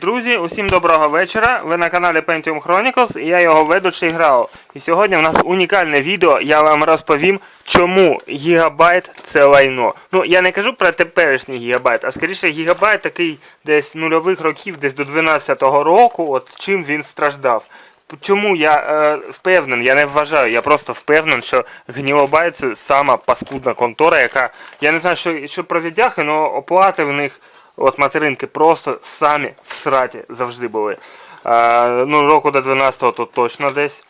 Друзі, усім доброго вечора. Ви на каналі Pentium Chronicles і я його ведучий Грао. І сьогодні в нас унікальне відео. Я вам розповім, чому гігабайт це лайно. Ну, я не кажу про теперішній гігабайт, а скоріше гігабайт такий десь нульових років, десь до 12-го року, от чим він страждав. Чому я е, впевнений, я не вважаю, я просто впевнений, що гнілобайт це сама паскудна контора, яка. Я не знаю, що, що про віддяхи, але оплати в них, от материнки, просто самі в сраті завжди були. Е, ну, року до 12-го то точно десь.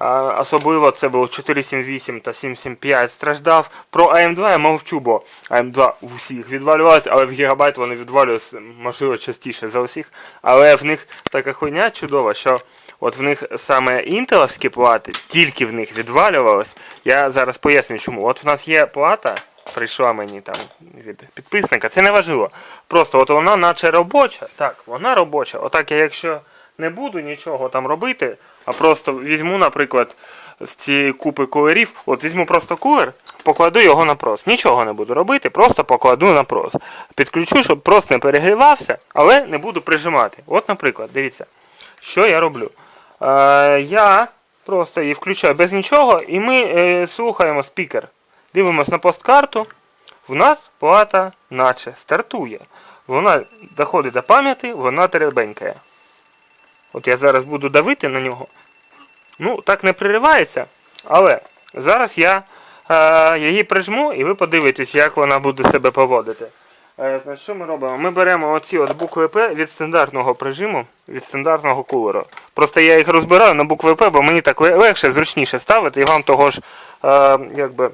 А, особливо це було 478 та 775 страждав. Про АМ2 я мовчу, бо АМ2 в усіх відвалювалися, але в гігабайт вони відвалювалися, можливо, частіше за усіх. Але в них така хуйня чудова, що от в них саме інтеловські плати, тільки в них відвалювалось. Я зараз поясню чому. От в нас є плата, прийшла мені там від підписника, це не важливо. Просто от вона наче робоча. Так, вона робоча. Отак я якщо не буду нічого там робити, а просто візьму, наприклад, з цієї купи кулерів, от візьму просто кулер, покладу його на прос. Нічого не буду робити, просто покладу на прос. Підключу, щоб прос не перегрівався, але не буду прижимати. От, наприклад, дивіться, що я роблю. Е, я просто її включаю без нічого, і ми е, слухаємо спікер. Дивимось на посткарту. В нас плата наче стартує. Вона доходить до пам'яті, вона теребенькає. От я зараз буду давити на нього. Ну, так не приривається, але зараз я е, її прижму і ви подивитесь, як вона буде себе поводити. Е, що ми робимо? Ми беремо оці от букви П від стандартного прижиму, від стандартного кулеру. Просто я їх розбираю на букви П, бо мені так легше, зручніше ставити, і вам того ж, е, якби.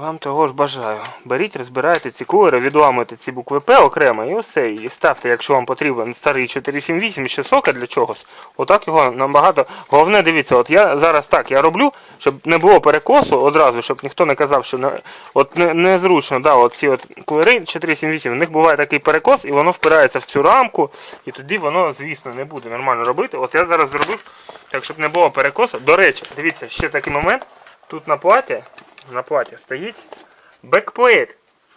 Вам того ж бажаю. Беріть, розбирайте ці кулери, відламуйте ці букви П окремо і все. І ставте, якщо вам потрібен старий 478 ще сока для чогось. Отак його набагато. Головне, дивіться, от я зараз так я роблю, щоб не було перекосу одразу, щоб ніхто не казав, що не, от не, незручно, да, от ці от кулери 478, в них буває такий перекос, і воно впирається в цю рамку, і тоді воно, звісно, не буде нормально робити. От я зараз зробив так, щоб не було перекосу. До речі, дивіться, ще такий момент. Тут на платі, на платі стоїть бекплейт.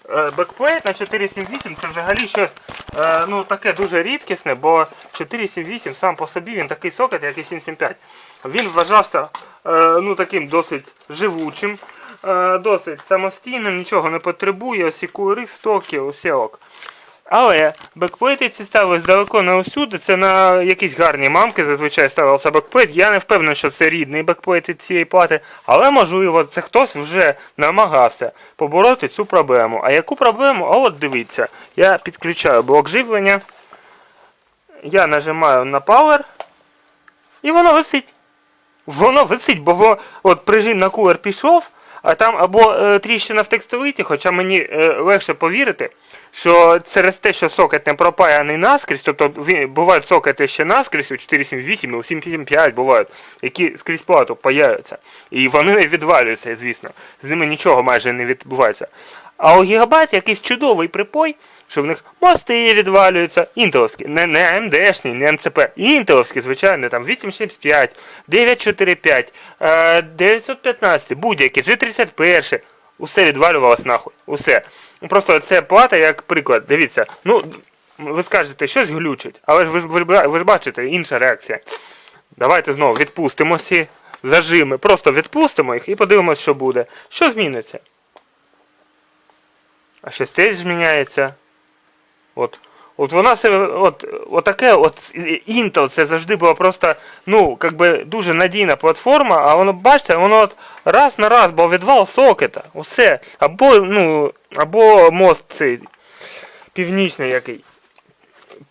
Е, Бекплейт на 478 це взагалі щось е, ну, таке дуже рідкісне, бо 478 сам по собі він такий сокет, як і 775. Він вважався е, ну, таким досить живучим, досить самостійним, нічого не потребує, осікує стоки, усе ок. Але бекплейти ці ставились далеко не усюди. Це на якісь гарні мамки зазвичай ставився бекплейт. Я не впевнений, що це рідний бекплейт цієї плати, але можливо це хтось вже намагався побороти цю проблему. А яку проблему? А от дивіться, я підключаю блок живлення, я нажимаю на Power, і воно висить. Воно висить, бо от прижим на кулер пішов, а там або е, тріщина в текстовиті, хоча мені е, легше повірити, що через те, що сокет не пропаяний наскрізь, тобто бувають сокети ще наскрізь у 478 і у 775 бувають, які скрізь плату паяються. І вони не відвалюються, звісно. З ними нічого майже не відбувається. А у гігабайт якийсь чудовий припой, що в них мости відвалюються, інтеловські, не, не AMD-шні, не МЦП, інтеловські, звичайно, там 865, 945, е, 915, будь-які, G31, усе відвалювалось нахуй, усе. Просто це плата як приклад, дивіться, ну, ви скажете, щось глючить, але ж ви, ви, ви ж бачите, інша реакція. Давайте знову відпустимо ці зажими, просто відпустимо їх і подивимось, що буде. Що зміниться? А щось теж зміняється. От. От вона себе, от, отаке, от Intel це завжди була просто, ну, как би дуже надійна платформа, а воно, бачите, воно от раз на раз, бо відвал сокета, усе. Або, ну, або мост цей північний який.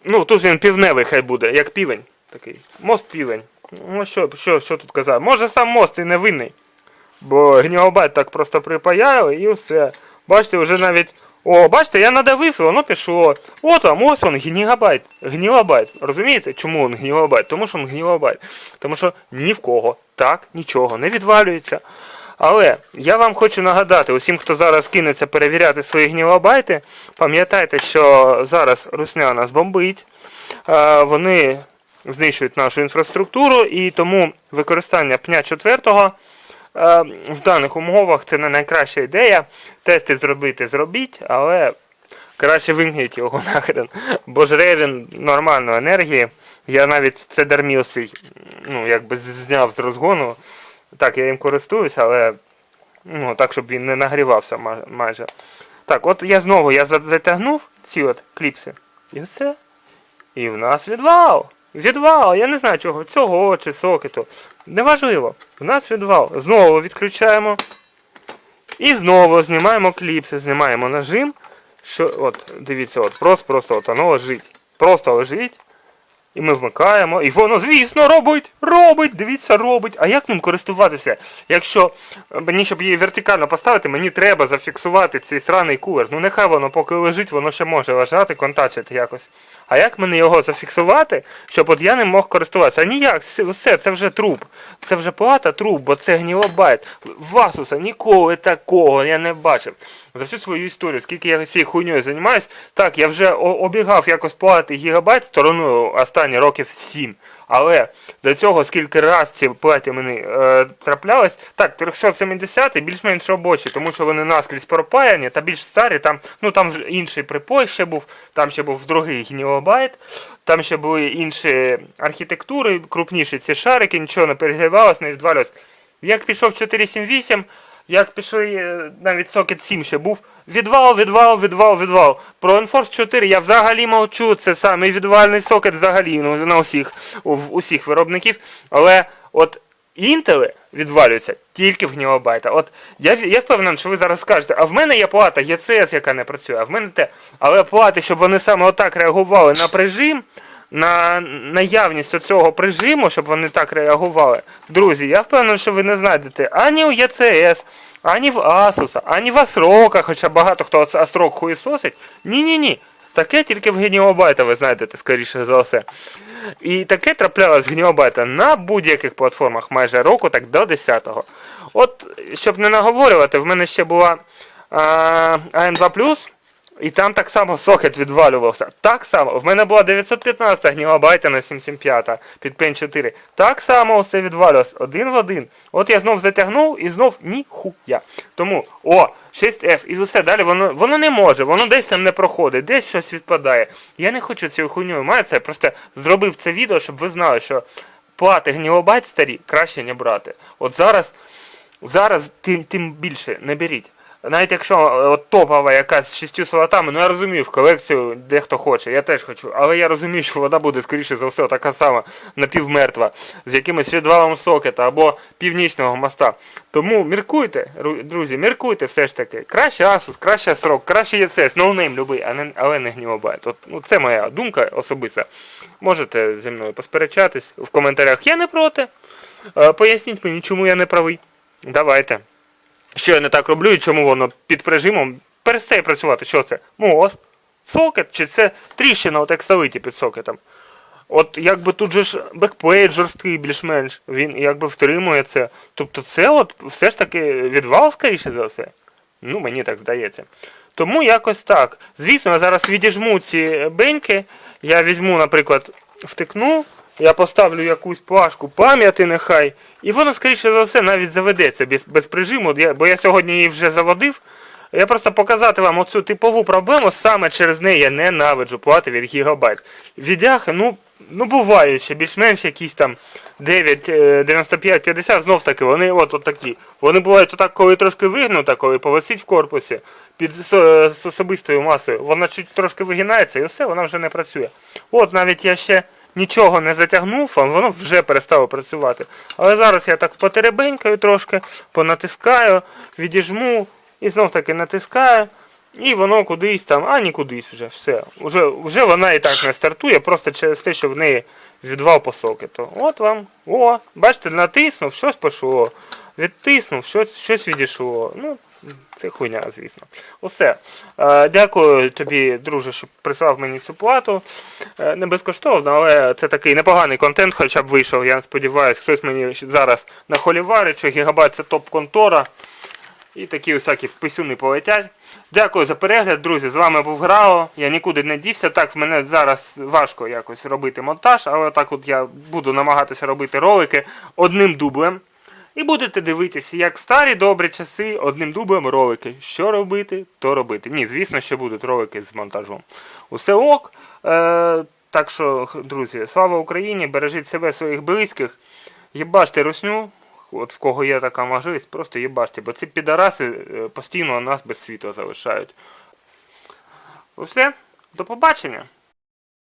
Ну, тут він півневий хай буде, як півень такий. Мост півень. Ну, що, що, що тут казати? Може сам мост і не винний. Бо гнілобайт так просто припаяли і все. Бачите, вже навіть. О, бачите, я надавив і воно пішло. От вам, ось він, гнілобайт. Гнілобайт. Розумієте, чому він гнілобайт? Тому що він гнілобайт. Тому що ні в кого так нічого не відвалюється. Але я вам хочу нагадати, усім, хто зараз кинеться перевіряти свої гнілобайти, пам'ятайте, що зараз Русня нас бомбить. Вони знищують нашу інфраструктуру, і тому використання пня 4 Е, в даних умовах це не найкраща ідея. Тести зробити зробіть, але краще вимкніть його нахрен. Бо жре він нормально енергії. Я навіть це дарміл свій, ну, якби зняв з розгону. Так, я їм користуюсь, але ну, так, щоб він не нагрівався майже. Так, от я знову я затягнув ці от кліпси. І все. І в нас відвал. Відвал, я не знаю чого, цього чи сокету. Неважливо. У нас відвал. Знову відключаємо. І знову знімаємо кліпси, знімаємо нажим. Що, от, дивіться, от, просто, просто от воно лежить. Просто лежить. І ми вмикаємо. І воно, звісно, робить! Робить! Дивіться, робить. А як ним користуватися? Якщо е, мені, щоб її вертикально поставити, мені треба зафіксувати цей сраний кулер. Ну нехай воно поки лежить, воно ще може лежати, контачити якось. А як мені його зафіксувати, щоб от я не мог користуватися? А ніяк, все, це вже труп. Це вже плата труп, бо це гнілобайт. Васуса Асуса ніколи такого я не бачив. За всю свою історію, скільки я цією хуйньою займаюсь, так, я вже обігав якось плати гігабайт стороною останні років 7. Але до цього скільки раз ці платі мені е, траплялись, так, 370 більш-менш робочі, тому що вони наскрізь пропаяні, та більш старі, там, ну там інший припой ще був, там ще був другий гнілобайт, там ще були інші архітектури, крупніші ці шарики, нічого не перегрівалось, не відвалювалось. Як пішов 478, як пішли е, навіть сокет 7 ще був. Відвал, відвал, відвал, відвал. Про Enforce 4 я взагалі мовчу. Це самий відвальний сокет взагалі ну, на усіх, в усіх виробників. Але от інтели відвалюються тільки в гнілобайта. От я, я впевнений, що ви зараз скажете, а в мене є плата ЄЦС, яка не працює, а в мене те. Але плати, щоб вони саме отак реагували на прижим, на наявність цього прижиму, щоб вони так реагували. Друзі, я впевнений, що ви не знайдете ані у ЄЦС, ані в Asus, ані в Асрока, хоча багато хто Асрок хуєсосить. Ні-ні-ні. Таке тільки в геніобайта ви знайдете, скоріше за все. І таке траплялось в геніобайта на будь-яких платформах майже року, так до 10-го. От, щоб не наговорювати, в мене ще була а, AM2+, і там так само сокет відвалювався. Так само. В мене була 915 гнілобайта на 775 під Pen 4. Так само все відвалювалося. Один в один. От я знов затягнув і знов ніхуя. Тому, о, 6F і все далі воно, воно не може, воно десь там не проходить, десь щось відпадає. Я не хочу цією хуйньою маюся, я просто зробив це відео, щоб ви знали, що плати гнілобайт старі краще не брати. От зараз Зараз тим, тим більше не беріть. Навіть якщо е, от топова якась з шістю слотами, ну я розумію, в колекцію дехто хоче, я теж хочу, але я розумію, що вона буде, скоріше за все, така сама напівмертва, з якимось відвалом сокета або північного моста. Тому міркуйте, друзі, міркуйте все ж таки. Краще Asus, краще срок, краще ЄЦС, ноунейм любий, а не, але не гнівобайт. От, ну, це моя думка особиста. Можете зі мною посперечатись в коментарях. Я не проти. Е, Поясніть мені, чому я не правий. Давайте. Що я не так роблю і чому воно під прижимом перестає працювати? Що це? Мост? Сокет? Чи це тріщина от як ставиті під сокетом? От якби тут же ж бекплейт жорсткий більш-менш, він якби втримує це. Тобто це от все ж таки відвал, скоріше за все. Ну, мені так здається. Тому якось так. Звісно, я зараз відіжму ці беньки. Я візьму, наприклад, втикну, я поставлю якусь плашку пам'яті нехай, і воно, скоріше за все, навіть заведеться без, без прижиму, бо я сьогодні її вже заводив. Я просто показати вам оцю типову проблему, саме через неї я ненавиджу плати від гігабайт. Відяхи, ну, ну бувають ще більш-менш якісь там 9, е, 95, 50, знов таки, вони от, от такі. Вони бувають отак, коли трошки вигнута, коли повисить в корпусі під е, з особистою масою, вона чуть трошки вигинається і все, вона вже не працює. От навіть я ще нічого не затягнув, воно вже перестало працювати. Але зараз я так потеребенькаю трошки, понатискаю, відіжму і знов таки натискаю. І воно кудись там, а ні кудись вже, все. Вже, вже вона і так не стартує, просто через те, що в неї відвал по сокету. От вам. О, бачите, натиснув, щось пішло. Відтиснув, щось, щось відійшло. Ну, це хуйня, звісно. Усе. Е, дякую тобі, друже, що прислав мені цю плату. Е, не безкоштовно, але це такий непоганий контент, хоча б вийшов. Я сподіваюся, хтось мені зараз нахоліварить, що гігабайт це топ-контора. І такі усякі писюни полетять. Дякую за перегляд, друзі. З вами був Грао. Я нікуди не дівся. Так, в мене зараз важко якось робити монтаж, але так от я буду намагатися робити ролики одним дублем. І будете дивитися, як старі добрі часи одним дублем ролики. Що робити, то робити. Ні, звісно, що будуть ролики з монтажом. Усе ок. Е, так що, друзі, слава Україні, бережіть себе, своїх близьких. Єбаште русню, от в кого є така можливість, просто єбаште, бо ці підараси е, постійно нас без світла залишають. Усе, до побачення.